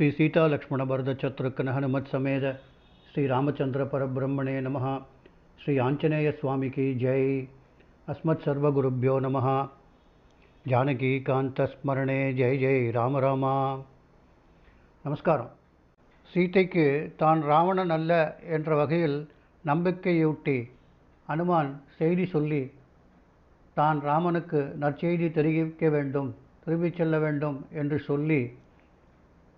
ஸ்ரீ சீதா லக்ஷ்மண பரத சத்ருக்கன ஹனுமத் சமேத ஸ்ரீ ராமச்சந்திர பரபிரம்மணே நம ஸ்ரீ ஆஞ்சநேய சுவாமிக்கு ஜெய். அஸ்மத் சர்வகுருப்பியோ நம ஜானகி காந்தஸ்மரணே ஜெய் ஜெய் ராமராமா நமஸ்காரம். சீதைக்கு தான் ராவணன் அல்ல என்ற வகையில் நம்பிக்கையூட்டி அனுமான் செய்தி சொல்லி தான் ராமனுக்கு நற்செய்தி தெரிவிக்க வேண்டும் திரும்பிச் செல்ல வேண்டும் என்று சொல்லி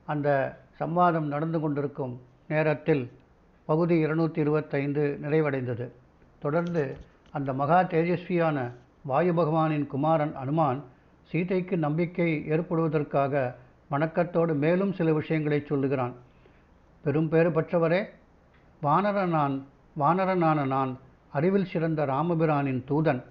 அந்த சம்வாதம் நடந்து கொண்டிருக்கும் நேரத்தில் பகுதி இருநூற்றி இருபத்தைந்து நிறைவடைந்தது. தொடர்ந்து அந்த மகா தேஜஸ்வியான வாயு பகவானின் குமாரன் அனுமான் சீதைக்கு நம்பிக்கை ஏற்படுவதற்காக வணக்கத்தோடு மேலும் சில விஷயங்களை சொல்லுகிறான். பெரும் பேறு பெற்றவரே வானர நான் வானரனான நான் அறிவில் சிறந்த ராமபிரானின் தூதன்.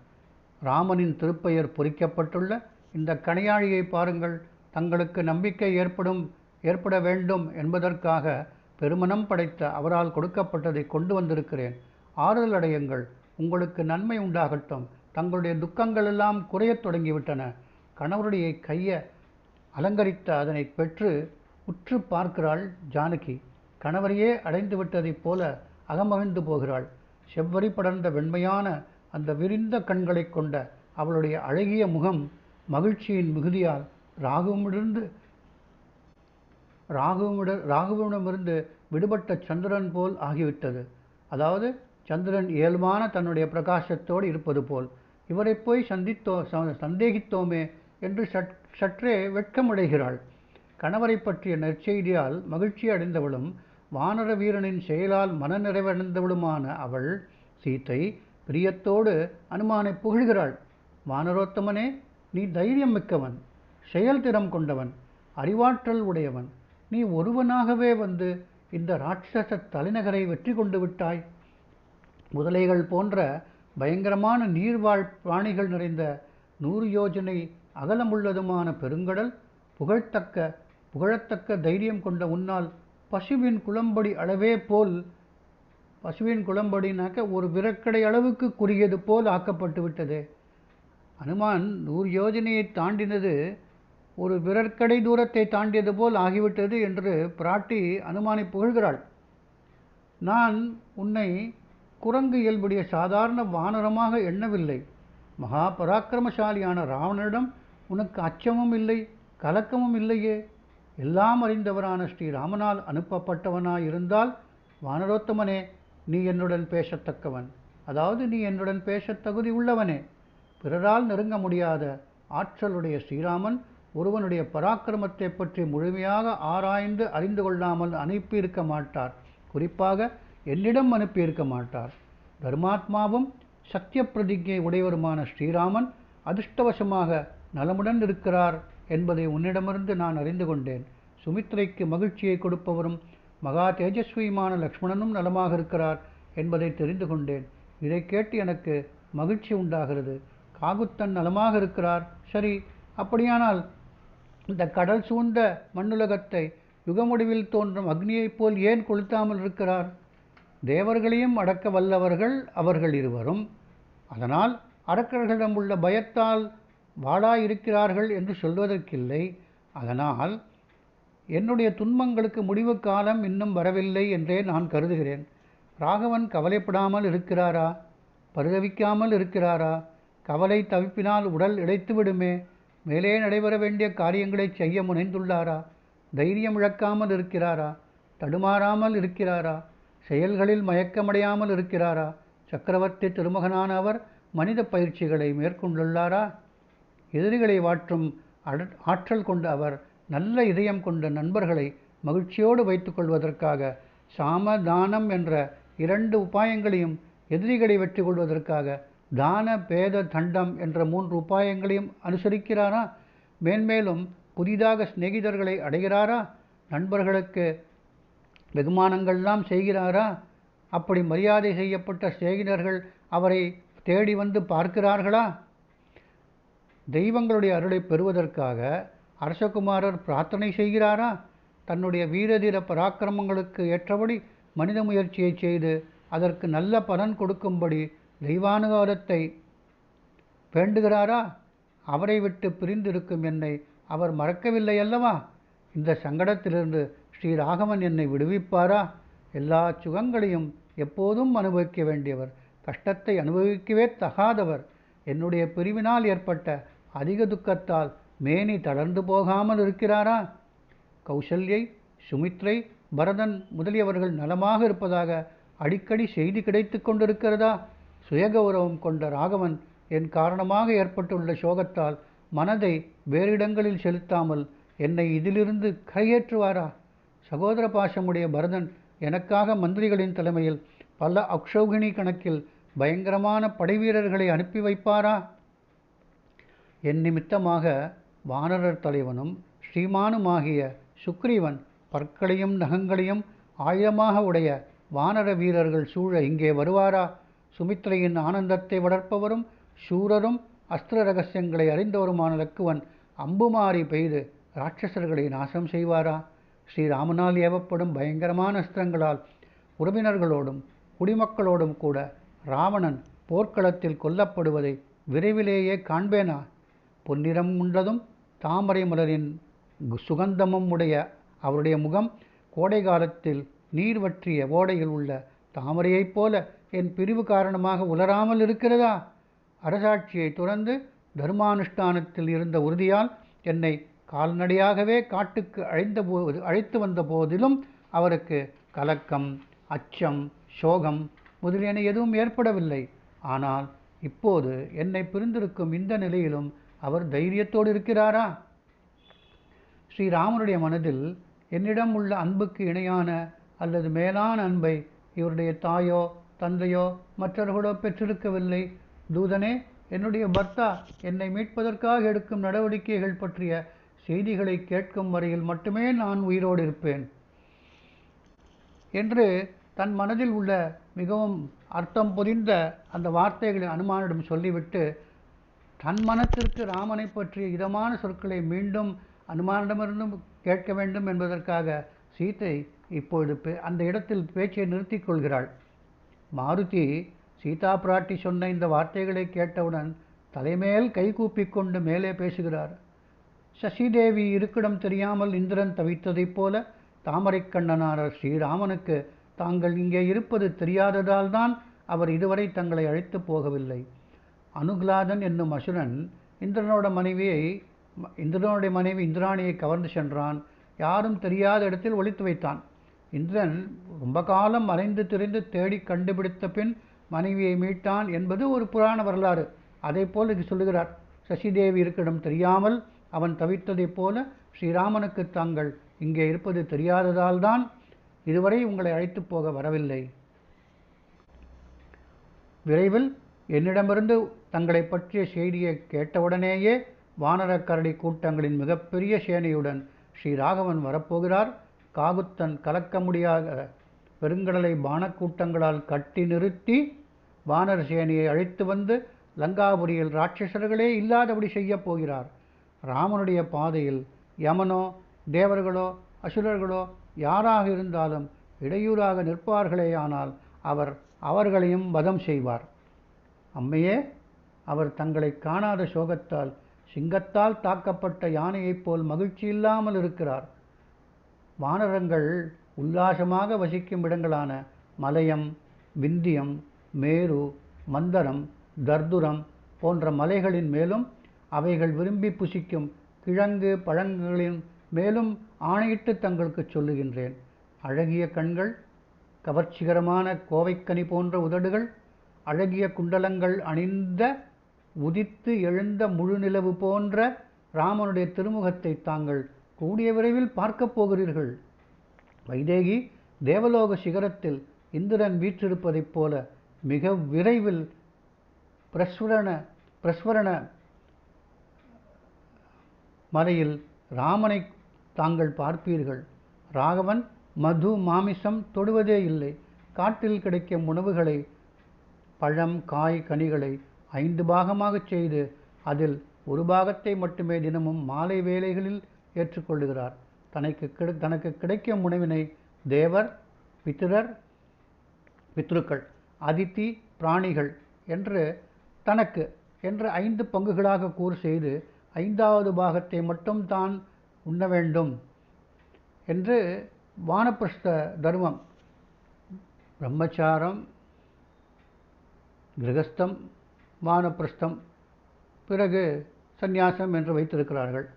ராமனின் திருப்பெயர் பொறிக்கப்பட்டுள்ள இந்த கணையாழியை பாருங்கள். தங்களுக்கு நம்பிக்கை ஏற்படும் ஏற்பட வேண்டும் என்பதற்காக பெருமனம் படைத்த அவரால் கொடுக்கப்பட்டதை கொண்டு வந்திருக்கிறேன். ஆறுதல் அடையுங்கள். உங்களுக்கு நன்மை உண்டாகட்டும். தங்களுடைய துக்கங்கள் எல்லாம் குறையத் தொடங்கிவிட்டன. கணவருடைய கையை அலங்கரித்த அதனை பெற்று உற்று பார்க்கிறாள் ஜானகி. கணவரையே அடைந்து விட்டதைப் போல அகமகிழ்ந்து போகிறாள். செவ்வரி படர்ந்த வெண்மையான அந்த விரிந்த கண்களை கொண்ட அவளுடைய அழகிய முகம் மகிழ்ச்சியின் மிகுதியால் ராகுவிடமிருந்து ராகுவிட ராகுவிடமிருந்து விடுபட்ட சந்திரன் போல் ஆகிவிட்டது. அதாவது சந்திரன் இயல்பான தன்னுடைய பிரகாசத்தோடு இருப்பது போல். இவரை போய் சந்தித்தோ சந்தேகித்தோமே என்று சற் சற்றே வெட்கமடைகிறாள். கணவரை பற்றிய நற்செய்தியால் மகிழ்ச்சி அடைந்தவளும் வானர வீரனின் செயலால் மனநிறைவடைந்தவளுமான அவள் சீத்தை பிரியத்தோடு அனுமானை புகழ்கிறாள். வானரோத்தமனே நீ தைரியம் மிக்கவன் செயல்திறம் கொண்டவன் அறிவாற்றல் உடையவன் நீ ஒருவனாகவே வந்து இந்த ராட்சச தலைநகரை வெற்றி கொண்டு விட்டாய். முதலைகள் போன்ற பயங்கரமான நீர்வாழ் பிராணிகள் நிறைந்த நூறு யோஜனை அகலமுள்ளதுமான பெருங்கடல் புகழ்த்தக்க புகழத்தக்க தைரியம் கொண்ட உன்னால் பசுவின் குளம்படி அளவே போல் பசுவின் குளம்படினாக்க ஒரு விரக்கடை அளவுக்கு குறுகியது போல் ஆக்கப்பட்டு விட்டது. அனுமான் நூறு யோஜனையை தாண்டினது ஒரு விரற்கடை தூரத்தை தாண்டியது போல் ஆகிவிட்டது என்று பிராட்டி அனுமானி புகழ்கிறாள். நான் உன்னை குரங்கு இயல்புடைய சாதாரண வானரமாக எண்ணவில்லை. மகா பராக்கிரமசாலியான ராவணனிடம் உனக்கு அச்சமும் இல்லை கலக்கமும் இல்லையே. எல்லாம் அறிந்தவரான ஸ்ரீராமனால் அனுப்பப்பட்டவனாய் இருந்தால் வானரோத்தமனே நீ என்னுடன் பேசத்தக்கவன். அதாவது நீ என்னுடன் பேச தகுதி உள்ளவனே. பிறரால் நெருங்க முடியாத ஆற்றலுடைய ஸ்ரீராமன் ஒருவனுடைய பராக்கிரமத்தை பற்றி முழுமையாக ஆராய்ந்து அறிந்து கொள்ளாமல் அனுப்பியிருக்க மாட்டார். குறிப்பாக என்னிடம் அனுப்பியிருக்க மாட்டார். தர்மாத்மாவும் சத்திய பிரதிஜை உடையவருமான ஸ்ரீராமன் அதிர்ஷ்டவசமாக நலமுடன் இருக்கிறார் என்பதை உன்னிடமிருந்து நான் அறிந்து கொண்டேன். சுமித்ரைக்கு மகிழ்ச்சியை கொடுப்பவரும் மகா தேஜஸ்வியுமான லக்ஷ்மணனும் நலமாக இருக்கிறார் என்பதை தெரிந்து கொண்டேன். இதை கேட்டு எனக்கு மகிழ்ச்சி உண்டாகிறது. காகுத்தன் நலமாக இருக்கிறார். சரி அப்படியானால் இந்த கடல் சூழ்ந்த மண்ணுலகத்தை யுகமுடிவில் தோன்றும் அக்னியைப் போல் ஏன் கொளுத்தாமல் இருக்கிறார்? தேவர்களையும் அடக்க வல்லவர்கள் அவர்கள் இருவரும். அதனால் அரக்கர்களிடம் உள்ள பயத்தால் வாழாயிருக்கிறார்கள் என்று சொல்வதற்கில்லை. அதனால் என்னுடைய துன்பங்களுக்கு முடிவு காலம் இன்னும் வரவில்லை என்றே நான் கருதுகிறேன். ராகவன் கவலைப்படாமல் இருக்கிறாரா? பரிதவிக்காமல் இருக்கிறாரா? கவலை தவிப்பினால் உடல் இழைத்து விடுமே மேலே நடைபெற வேண்டிய காரியங்களை செய்ய முனைந்துள்ளாரா? தைரியம் இழக்காமல் இருக்கிறாரா? தடுமாறாமல் இருக்கிறாரா? செயல்களில் மயக்கமடையாமல் இருக்கிறாரா? சக்கரவர்த்தி திருமகனான அவர் மனித பயிற்சிகளை மேற்கொண்டுள்ளாரா? எதிரிகளை வாற்றும் ஆற்றல் கொண்ட அவர் நல்ல இதயம் கொண்ட நண்பர்களை மகிழ்ச்சியோடு வைத்துக்கொள்வதற்காக சாமதானம் என்ற இரண்டு உபாயங்களையும் எதிரிகளை வெற்றி கொள்வதற்காக தான பேத தண்டம் என்ற மூன்று உபாயங்களையும் அனுசரிக்கிறாரா? மேன்மேலும் புதிதாக சிநேகிதர்களை அடைகிறாரா? நண்பர்களுக்கு வெகுமானங்கள்லாம் செய்கிறாரா? அப்படி மரியாதை செய்யப்பட்ட சிநேகிதர்கள் அவரை தேடி வந்து பார்க்கிறார்களா? தெய்வங்களுடைய அருளை பெறுவதற்காக அரசகுமாரர் பிரார்த்தனை செய்கிறாரா? தன்னுடைய வீரதீர பராக்கிரமங்களுக்கு ஏற்றபடி மனித முயற்சியை செய்து அதற்கு நல்ல பலன் கொடுக்கும்படி தெய்வானுகாரத்தை வேண்டுகிறாரா? அவரை விட்டு பிரிந்திருக்கும் என்னை அவர் மறக்கவில்லை அல்லவா? இந்த சங்கடத்திலிருந்து ஸ்ரீராகவன் என்னை விடுவிப்பாரா? எல்லா சுகங்களையும் எப்போதும் அனுபவிக்க வேண்டியவர் கஷ்டத்தை அனுபவிக்கவே தகாதவர். என்னுடைய பிரிவினால் ஏற்பட்ட அதிக துக்கத்தால் மேனி தளர்ந்து போகாமல் இருக்கிறாரா? கௌசல்யை சுமித்ரை பரதன் முதலியவர்கள் நலமாக இருப்பதாக அடிக்கடி செய்தி கிடைத்து கொண்டிருக்கிறதா? சுயகௌரவம் கொண்ட ராகவன் என் காரணமாக ஏற்பட்டுள்ள சோகத்தால் மனதை வேறு இடங்களில் செலுத்தாமல் என்னை இதிலிருந்து கரையேற்றுவாரா? சகோதர பாசமுடைய பரதன் எனக்காக மந்திரிகளின் தலைமையில் பல அக்ஷௌகிணி கணக்கில் பயங்கரமான படைவீரர்களை அனுப்பி வைப்பாரா? என் நிமித்தமாக வானரர் தலைவனும் ஸ்ரீமானுமாகிய சுக்ரீவன் பற்களையும் நகங்களையும் ஆயுதமாக உடைய வானர வீரர்கள் சூழ இங்கே வருவாரா? சுமித்ரையின் ஆனந்தத்தை வளர்ப்பவரும் சூரரும் அஸ்திர ரகசியங்களை அறிந்தவருமான லக்குவன் அம்புமாறி பெய்து ராட்சசர்களை நாசம் செய்வாரா? ஸ்ரீராமனால் ஏவப்படும் பயங்கரமான அஸ்திரங்களால் உறவினர்களோடும் குடிமக்களோடும் கூட ராவணன் போர்க்களத்தில் கொல்லப்படுவதை விரைவிலேயே காண்பேனா? பொன்னிறம் உண்டதும் தாமரை மலரின் சுகந்தமும் உடைய அவருடைய முகம் கோடை காலத்தில் நீர் வற்றிய ஓடையில் உள்ள தாமரையைப் போல என் பிரிவு காரணமாக உலராமல் இருக்கிறதா? அரசாட்சியை துறந்து தர்மானுஷ்டானத்தில் இருந்த உறுதியால் என்னை கால்நடையாகவே காட்டுக்கு அழைந்த போது அழைத்து வந்த போதிலும் அவருக்கு கலக்கம் அச்சம் சோகம் முதலியன எதுவும் ஏற்படவில்லை. ஆனால் இப்போது என்னை பிரிந்திருக்கும் இந்த நிலையிலும் அவர் தைரியத்தோடு இருக்கிறாரா? ஸ்ரீராமனுடைய மனதில் என்னிடம் உள்ள அன்புக்கு இணையான அல்லது மேலான அன்பை இவருடைய தாயோ தந்தையோ மற்றவர்களோ பெற்றிருக்கவில்லை. தூதனே என்னுடைய பர்த்தா என்னை மீட்பதற்காக எடுக்கும் நடவடிக்கைகள் பற்றிய செய்திகளை கேட்கும் வரையில் மட்டுமே நான் உயிரோடு இருப்பேன். என்று தன் மனதில் உள்ள மிகவும் அர்த்தம் புரிந்த அந்த வார்த்தைகளை அனுமானிடம் சொல்லிவிட்டு தன் மனத்திற்கு ராமனை பற்றிய இதமான சொற்களை மீண்டும் அனுமானிடமிருந்தும் கேட்க வேண்டும் என்பதற்காக சீத்தை இப்பொழுது பே- அந்த இடத்தில் பேச்சை நிறுத்திக் கொள்கிறாள். மாருதி சீதா பிராட்டி சொன்ன இந்த வார்த்தைகளை கேட்டவுடன் தலைமேல் கைகூப்பிக் கொண்டு மேலே பேசுகிறார். சசிதேவி இருக்கிடம் தெரியாமல் இந்திரன் தவித்ததைப் போல தாமரைக்கண்ணனார் ஸ்ரீராமனுக்கு தாங்கள் இங்கே இருப்பது தெரியாததால் தான் அவர் இதுவரை தங்களை அழைத்து போகவில்லை. அனுகுலாதன் என்னும் அசுரன் இந்திரனோட மனைவியை இந்திரனுடைய மனைவி இந்திராணியை கவர்ந்து சென்றான். யாரும் தெரியாத இடத்தில் ஒழித்து வைத்தான். இந்திரன் ரொம்ப காலம் அலைந்து திரிந்து தேடி கண்டுபிடித்த பின் மனைவியை மீட்டான் என்பது ஒரு புராண வரலாறு. அதை போல் இங்கு சொல்லுகிறார். சசிதேவி இருக்கிடம் தெரியாமல் அவன் தவித்ததைப் போல ஸ்ரீராமனுக்கு தாங்கள் இங்கே இருப்பது தெரியாததால் தான் இதுவரை உங்களை அழைத்து போக வரவில்லை. விரைவில் என்னிடமிருந்து தங்களை பற்றிய செய்தியை கேட்டவுடனேயே வானரக்கரடி கூட்டங்களின் மிகப்பெரிய சேனையுடன் ஸ்ரீராகவன் வரப்போகிறார். காகுத்தன் கலக்க முடியாத பெருங்கடலை பானக்கூட்டங்களால் கட்டி நிறுத்தி வானர் சேனையை அழைத்து வந்து லங்காபுரியில் ராட்சசர்களே இல்லாதபடி செய்யப் போகிறார். ராமனுடைய பாதையில் யமனோ தேவர்களோ அசுரர்களோ யாராக இருந்தாலும் இடையூறாக நிற்பார்களேயானால் அவர் அவர்களையும் வதம் செய்வார். அம்மையே அவர் தங்களை காணாத சோகத்தால் சிங்கத்தால் தாக்கப்பட்ட யானையைப் போல் மகிழ்ச்சி இல்லாமல் இருக்கிறார். வானரங்கள் உல்லாசமாக வசிக்கும் இடங்களான மலையம் விந்தியம் மேரு மந்தரம் தர்துரம் போன்ற மலைகளின் மேலும் அவைகள் விரும்பி புசிக்கும் கிழங்கு பழங்களின் மேலும் ஆணையிட்டு தங்களுக்கு சொல்லுகின்றேன். அழகிய கண்கள் கவர்ச்சிகரமான கோவைக்கனி போன்ற உதடுகள் அழகிய குண்டலங்கள் அணிந்த உதித்து எழுந்த முழுநிலவு போன்ற ராமனுடைய திருமுகத்தை தாங்கள் கூடிய விரைவில் பார்க்கப் போகிறீர்கள். வைதேகி தேவலோக சிகரத்தில் இந்திரன் வீற்றிருப்பதைப் போல மிக விரைவில் பிரஸ்வரண பிரஸ்வரண மலையில் ராமனை தாங்கள் பார்ப்பீர்கள். ராகவன் மது மாமிசம் தொடுவதே இல்லை. காட்டில் கிடைக்கும் உணவுகளை பழம் காய் கனிகளை ஐந்து பாகமாகச் செய்து அதில் ஒரு பாகத்தை மட்டுமே தினமும் மாலை வேளைகளில் ஏற்றுக்கொள்ளுகிறார். தனக்கு கிடை தனக்கு கிடைக்கும் உணவினை தேவர் பித்திரர் பித்ருக்கள் அதித்தி பிராணிகள் என்று தனக்கு என்று ஐந்து பங்குகளாக கூறு செய்து ஐந்தாவது பாகத்தை மட்டும் தான் உண்ண வேண்டும் என்று வானப்பிரஸ்த தர்மம் பிரம்மச்சாரம் கிரகஸ்தம் வானப்பிரஸ்தம் பிறகு சந்நியாசம் என்று வைத்திருக்கிறார்கள்.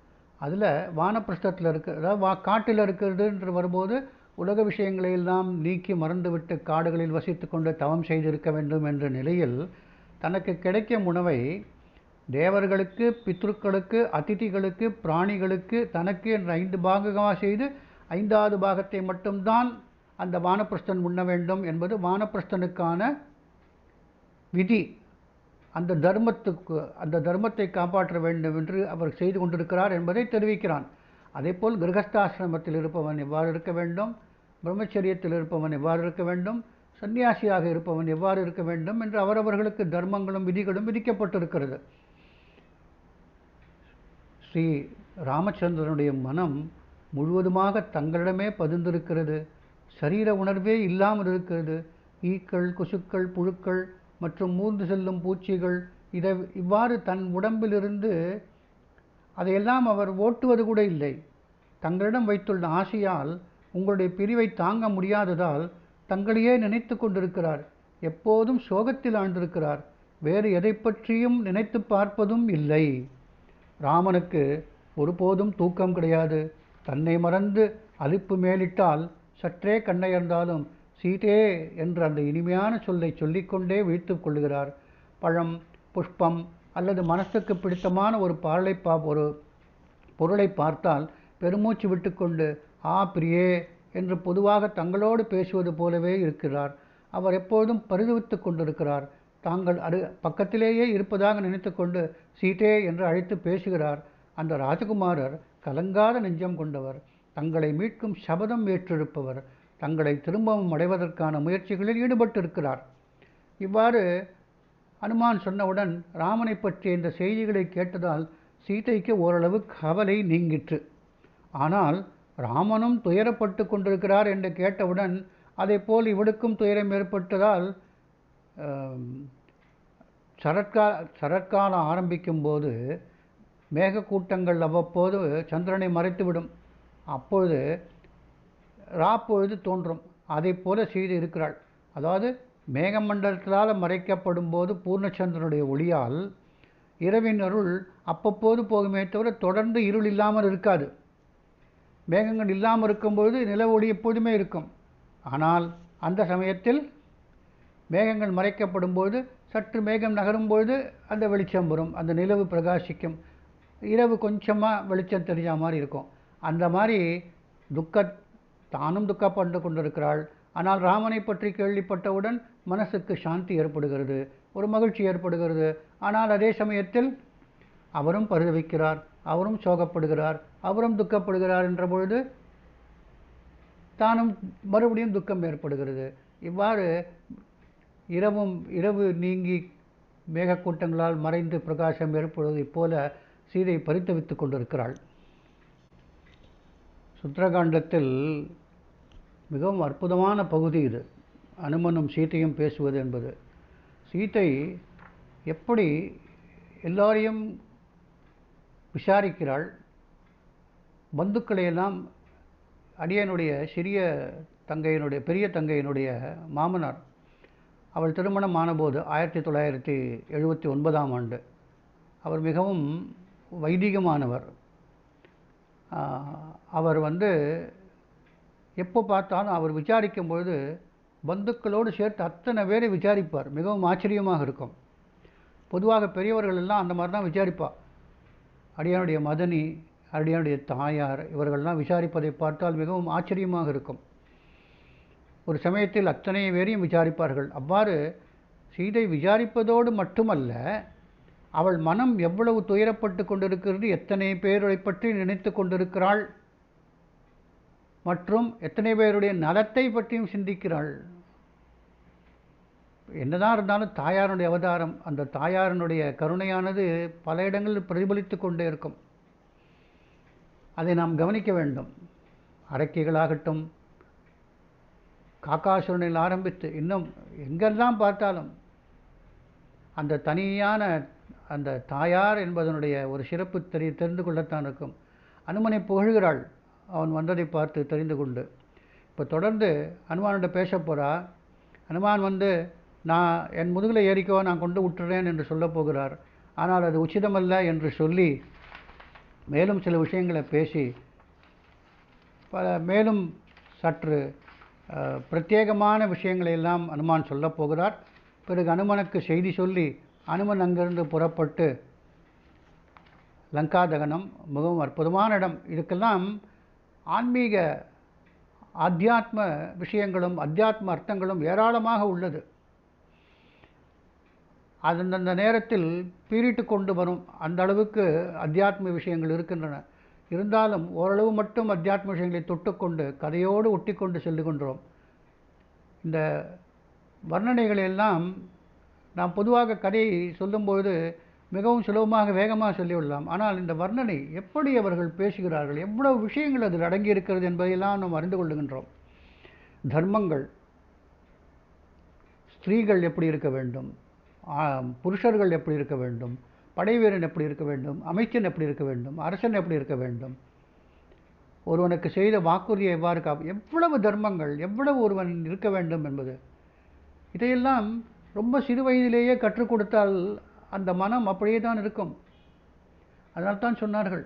அதில் வானப்பிரஸ்தத்தில் இருக்க அதாவது வா காட்டில் இருக்கிறதுன்ற வரும்போது உலக விஷயங்களை எல்லாம் நீக்கி மறந்துவிட்டு காடுகளில் வசித்து கொண்டு தவம் செய்திருக்க வேண்டும் என்ற நிலையில் தனக்கு கிடைக்கும் உணவை தேவர்களுக்கு பித்ருக்களுக்கு அதிதிகளுக்கு பிராணிகளுக்கு தனக்கு என்ற ஐந்து பாகமாக செய்து ஐந்தாவது பாகத்தை மட்டும்தான் அந்த வானப்பிரஸ்தன் உண்ண வேண்டும் என்பது வானப்பிரஸ்தனுக்கான விதி. அந்த தர்மத்துக்கு அந்த தர்மத்தை காப்பாற்ற வேண்டும் என்று அவர் செய்து கொண்டிருக்கிறார் என்பதை தெரிவிக்கிறான். அதேபோல் கிரகஸ்தாசிரமத்தில் இருப்பவன் எவ்வாறு இருக்க வேண்டும்? பிரம்மச்சரியத்தில் இருப்பவன் எவ்வாறு இருக்க வேண்டும்? சன்னியாசியாக இருப்பவன் எவ்வாறு இருக்க வேண்டும் என்று அவரவர்களுக்கு தர்மங்களும் விதிகளும் விதிக்கப்பட்டிருக்கிறது. ஸ்ரீ ராமச்சந்திரனுடைய மனம் முழுவதுமாக தங்களிடமே பதிந்திருக்கிறது. சரீர உணர்வே இல்லாமல் இருக்கிறது ஈக்கள் கொசுக்கள் புழுக்கள் மற்றும் மூர்ந்து செல்லும் பூச்சிகள் இதை இவ்வாறு தன் உடம்பிலிருந்து அதையெல்லாம் அவர் ஓட்டுவது கூட இல்லை. தங்களிடம் வைத்துள்ள ஆசையால் உங்களுடைய பிரிவை தாங்க முடியாததால் தங்களையே நினைத்து கொண்டிருக்கிறார். எப்போதும் சோகத்தில் ஆழ்ந்திருக்கிறார். வேறு எதை பற்றியும் நினைத்து பார்ப்பதும் இல்லை. ராமனுக்கு ஒருபோதும் தூக்கம் கிடையாது. தன்னை மறந்து அலிப்பு மேலிட்டால் சற்றே கண்ணையர்ந்தாலும் சீதே என்ற அந்த இனிமையான சொல்லை சொல்லிக்கொண்டே விழித்துக் கொள்கிறார் பழம் புஷ்பம் அல்லது மனசுக்கு பிடித்தமான ஒரு பாலை பா ஒரு பொருளை பார்த்தால் பெருமூச்சு விட்டுக்கொண்டு ஆ பிரியே என்று பொதுவாக தங்களோடு பேசுவது போலவே இருக்கிறார். அவர் எப்போதும் பரிதவித்து கொண்டிருக்கிறார். தாங்கள் அரு பக்கத்திலேயே இருப்பதாக நினைத்துக்கொண்டு சீட்டே என்று அழைத்து பேசுகிறார். அந்த ராஜகுமாரர் கலங்காத நெஞ்சம் கொண்டவர். தங்களை மீட்கும் சபதம் ஏற்றிருப்பவர். தங்களை திரும்பவும் அடைவதற்கான முயற்சிகளில் ஈடுபட்டிருக்கிறார். இவ்வாறு அனுமான் சொன்னவுடன் ராமனை பற்றிய இந்த செய்திகளை கேட்டதால் சீதைக்கு ஓரளவு கவலை நீங்கிற்று. ஆனால் ராமனும் துயரப்பட்டு கொண்டிருக்கிறார் என்று கேட்டவுடன் அதை போல் இவளுக்கும் துயரம் ஏற்பட்டதால் சரத்கா சரத்காலம் ஆரம்பிக்கும் போது மேகக்கூட்டங்கள் அவ்வப்போது சந்திரனை மறைத்துவிடும். அப்பொழுது ராப்பொழுது தோன்றும். அதை போல செய்து இருக்கிறாள். அதாவது மேகமண்டலத்தால் மறைக்கப்படும் போது பூர்ணச்சந்திரனுடைய ஒளியால் இரவின் அருள் அப்பப்போது போகுமே தவிர தொடர்ந்து இருள் இல்லாமல் இருக்காது. மேகங்கள் இல்லாமல் இருக்கும்பொழுது நில ஒளி எப்போதுமே இருக்கும். ஆனால் அந்த சமயத்தில் மேகங்கள் மறைக்கப்படும் போது சற்று மேகம் நகரும்பொழுது அந்த வெளிச்சம் வரும். அந்த நிலவு பிரகாசிக்கும். இரவு கொஞ்சமாக வெளிச்சம் தெரிஞ்ச மாதிரி இருக்கும். அந்த மாதிரி துக்க தானும் துக்கப்பட்டு கொண்டிருக்கிறாள். ஆனால் ராமனை பற்றி கேள்விப்பட்டவுடன் மனசுக்கு சாந்தி ஏற்படுகிறது. ஒரு மகிழ்ச்சி ஏற்படுகிறது. ஆனால் அதே சமயத்தில் அவரும் பரிதவிக்கிறார். அவரும் சோகப்படுகிறார். அவரும் துக்கப்படுகிறார் என்ற பொழுது தானும் மறுபடியும் துக்கம் ஏற்படுகிறது. இவ்வாறு இரவும் இரவு நீங்கி மேகக்கூட்டங்களால் மறைந்து பிரகாசம் ஏற்படுவதைப் போல சீதை பரித்தவித்து கொண்டிருக்கிறாள். சுத்திரகாண்டத்தில் மிகவும் அற்புதமான பகுதி இது. அனுமனும் சீத்தையும் பேசுவது என்பது. சீத்தை எப்படி எல்லாரையும் விசாரிக்கிறாள்? பந்துக்களையெல்லாம் அடியனுடைய சிறிய தங்கையினுடைய பெரிய தங்கையினுடைய மாமனார் அவள் திருமணம் ஆனபோது ஆயிரத்தி தொள்ளாயிரத்தி எழுபத்தி ஒன்பதாம் ஆண்டு. அவர் மிகவும் வைதிகமானவர். அவர் வந்து எப்போ பார்த்தாலும் அவர் விசாரிக்கும் பொழுது பந்துக்களோடு சேர்த்து அத்தனை பேரை விசாரிப்பார். மிகவும் ஆச்சரியமாக இருக்கும். பொதுவாக பெரியவர்கள் எல்லாம் அந்த மாதிரி தான் விசாரிப்பார் அடியானுடைய மதனி அடியானுடைய தாயார் இவர்கள்லாம் விசாரிப்பதை பார்த்தால் மிகவும் ஆச்சரியமாக இருக்கும். ஒரு சமயத்தில் அத்தனை பேரையும் விசாரிப்பார்கள். அவ்வாறு சீதை விசாரிப்பதோடு மட்டுமல்ல அவள் மனம் எவ்வளவு துயரப்பட்டு கொண்டிருக்கிறது எத்தனை பேரை பற்றி நினைத்து கொண்டிருக்கிறாள் மற்றும் எத்தனை பேருடைய நலத்தை பற்றியும் சிந்திக்கிறாள். என்னதான் இருந்தாலும் தாயாருடைய அவதாரம் அந்த தாயாரினுடைய கருணையானது பல இடங்களில் பிரதிபலித்து கொண்டே இருக்கும். அதை நாம் கவனிக்க வேண்டும். அரக்கிகளாகட்டும் காக்காசுரனில் ஆரம்பித்து இன்னும் எங்கெல்லாம் பார்த்தாலும் அந்த தனியான அந்த தாயார் என்பதனுடைய ஒரு சிறப்பு தெரிய தெரிந்து கொள்ளத்தான் இருக்கும். அனுமனை புகழ்கிறாள். அவன் வந்ததை பார்த்து தெரிந்து கொண்டு இப்போ தொடர்ந்து அனுமான்கிட்ட பேச போகிறா ஹனுமான் வந்து நான் என் முதுகில் ஏறிக்கோ நான் கொண்டு விட்டுறேன் என்று சொல்லப் போகிறார். ஆனால் அது உச்சிதமல்ல என்று சொல்லி மேலும் சில விஷயங்களை பேசி பல மேலும் சற்று பிரத்யேகமான விஷயங்களை எல்லாம் அனுமான் சொல்லப் போகிறார். பிறகு அனுமனுக்கு செய்தி சொல்லி அனுமன் அங்கிருந்து புறப்பட்டு லங்காதகனம் மிகவும் அற்புதமான இடம். இதுக்கெல்லாம் ஆன்மீக ஆத்தியாத்ம விஷயங்களும் அத்தியாத்ம அர்த்தங்களும் ஏராளமாக உள்ளது. அந்தந்த நேரத்தில் பீறிட்டு கொண்டு வரும் அந்த அளவுக்கு அத்தியாத்ம விஷயங்கள் இருக்கின்றன. இருந்தாலும் ஓரளவு மட்டும் அத்தியாத்ம விஷயங்களை தொட்டுக்கொண்டு கதையோடு ஒட்டி கொண்டு செல்லுகின்றோம். இந்த வர்ணனைகளை எல்லாம் நாம் பொதுவாக கதையை சொல்லும்போது மிகவும் சுலபமாக வேகமாக சொல்லிவிடலாம். ஆனால் இந்த வர்ணனை எப்படி அவர்கள் பேசுகிறார்கள் எவ்வளவு விஷயங்கள் அதில் அடங்கி இருக்கிறது என்பதையெல்லாம் நாம் அறிந்து கொள்ளுகின்றோம். தர்மங்கள் ஸ்திரீகள் எப்படி இருக்க வேண்டும் புருஷர்கள் எப்படி இருக்க வேண்டும் படைவீரன் எப்படி இருக்க வேண்டும் அமைச்சன் எப்படி இருக்க வேண்டும் அரசன் எப்படி இருக்க வேண்டும் ஒருவனுக்கு செய்த வாக்குறுதியை எவ்வாறு கா எவ்வளவு தர்மங்கள் எவ்வளவு ஒருவன் இருக்க வேண்டும் என்பது. இதையெல்லாம் ரொம்ப சிறு வயதிலேயே கற்றுக் கொடுத்தால் அந்த மனம் அப்படியே தான் இருக்கும். அதனால தான் சொன்னார்கள்.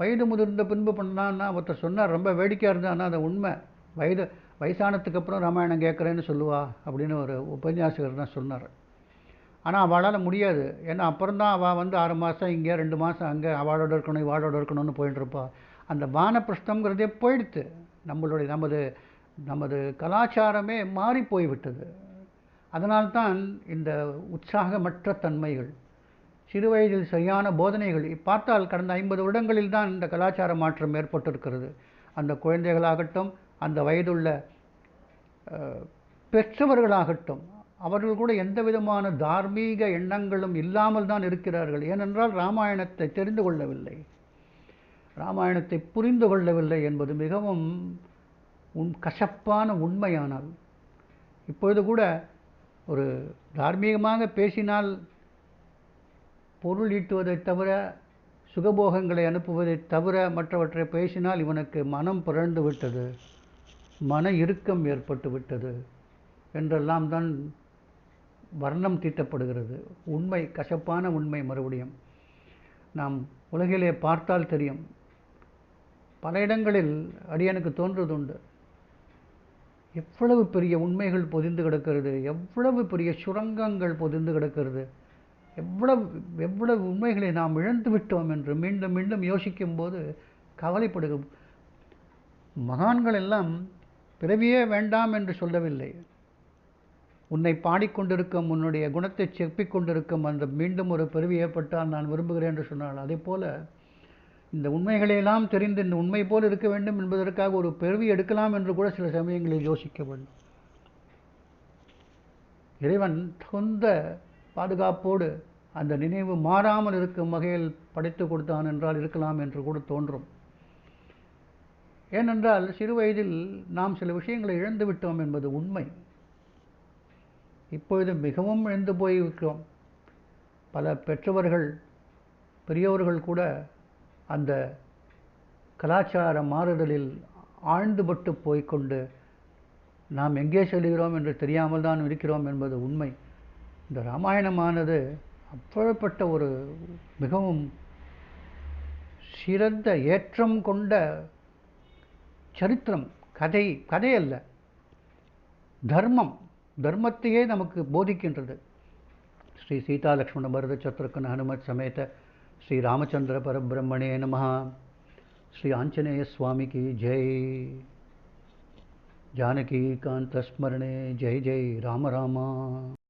வயது முதிர்ந்த பின்பு பண்ணான்னா ஒருத்தர் சொன்னார் ரொம்ப வேடிக்கையாக இருந்தான்னா அது உண்மை. வயது வயசானதுக்கு அப்புறம் ராமாயணம் கேட்குறேன்னு சொல்லுவா அப்படின்னு ஒரு உபன்யாசகர் தான் சொன்னார். ஆனால் அவளால் முடியாது. ஏன்னா அப்புறம் தான் அவள் வந்து ஆறு மாதம் இங்கே ரெண்டு மாதம் அங்கே அவளோட இருக்கணும் இவாளோட இருக்கணும்னு போயிட்டு இருப்பாள் அந்த வானப்பிரஸ்தங்கிறதே போயிடுத்து. நம்மளுடைய நமது நமது கலாச்சாரமே மாறி போய்விட்டது. அதனால்தான் இந்த உற்சாகமற்ற தன்மைகள் சிறு வயதில் சரியான போதனைகள் பார்த்தால் கடந்த ஐம்பது வருடங்களில் தான் இந்த கலாச்சார மாற்றம் ஏற்பட்டிருக்கிறது. அந்த குழந்தைகளாகட்டும் அந்த வயதுள்ள பெற்றவர்களாகட்டும் அவர்கள் கூட எந்த விதமான தார்மீக எண்ணங்களும் இல்லாமல் தான் இருக்கிறார்கள். ஏனென்றால் ராமாயணத்தை தெரிந்து கொள்ளவில்லை. ராமாயணத்தை புரிந்து கொள்ளவில்லை என்பது மிகவும் உன் கசப்பான உண்மையானால் இப்பொழுது கூட ஒரு தார்மீகமாக பேசினால் பொருள் ஈட்டுவதைத் தவிர சுகபோகங்களை அனுப்புவதைத் தவிர மற்றவற்றை பேசினால் இவனுக்கு மனம் பிறழ்ந்து விட்டது மன இறுக்கம் ஏற்பட்டு விட்டது என்றெல்லாம் தான் வர்ணம் தீட்டப்படுகிறது. உண்மை கசப்பான உண்மை மறுபடியும். நாம் உலகிலே பார்த்தால் தெரியும். பல இடங்களில் அடியனுக்கு தோன்றுவதுண்டு. எவ்வளவு பெரிய உண்மைகள் பொதிந்து கிடக்கிறது எவ்வளவு பெரிய சுரங்கங்கள் பொதிந்து கிடக்கிறது எவ்வளவு எவ்வளவு உண்மைகளை நாம் இழந்து விட்டோம் என்று மீண்டும் மீண்டும் யோசிக்கும்போது கவலைப்படுகிறோம். மகான்கள் எல்லாம் பிறவியே வேண்டாம் என்று சொல்லவில்லை. உன்னை பாடிக்கொண்டிருக்கும் உன்னுடைய குணத்தை செப்பிக் கொண்டிருக்கும் அந்த மீண்டும் ஒரு பிறவி ஏற்பட்டால் நான் விரும்புகிறேன் என்று சொன்னால் அதே போல இந்த உண்மைகளையெல்லாம் தெரிந்து இந்த உண்மை போல் இருக்க வேண்டும் என்பதற்காக ஒரு பிறவி எடுக்கலாம் என்று கூட சில சமயங்களில் யோசிக்க வேண்டும். இறைவன் தகுந்த பாதுகாப்போடு அந்த நினைவு மாறாமல் இருக்கும் வகையில் படைத்து கொடுத்தான் என்றால் இருக்கலாம் என்று கூட தோன்றும். ஏனென்றால் சிறு வயதில் நாம் சில விஷயங்களை இழந்து விட்டோம் என்பது உண்மை. இப்பொழுது மிகவும் இழந்து போயிருக்கிறோம் பல பெற்றவர்கள் பெரியவர்கள் கூட அந்த கலாச்சார மாறுதலில் ஆழ்ந்துபட்டு போய்க்கொண்டு நாம் எங்கே செல்கிறோம் என்று தெரியாமல் தான் இருக்கிறோம் என்பது உண்மை. இந்த ராமாயணமானது அப்பேற்பட்ட ஒரு மிகவும் சிறந்த ஏற்றம் கொண்ட சரித்திரம். கதை கதை அல்ல தர்மம் தர்மத்தையே நமக்கு போதிக்கின்றது. ஸ்ரீ சீதா லக்ஷ்மண பரத சத்ருக்கன் ஹனுமத் சமேத ஸ்ரீ ராமச்சந்திர பரபிரம்மணே நம ஸ்ரீ ஆஞ்சநேய சுவாமிக்கு ஜெய் ஜானகி காந்த ஸ்மரணே ஜெய் ஜெய் ராம ராமா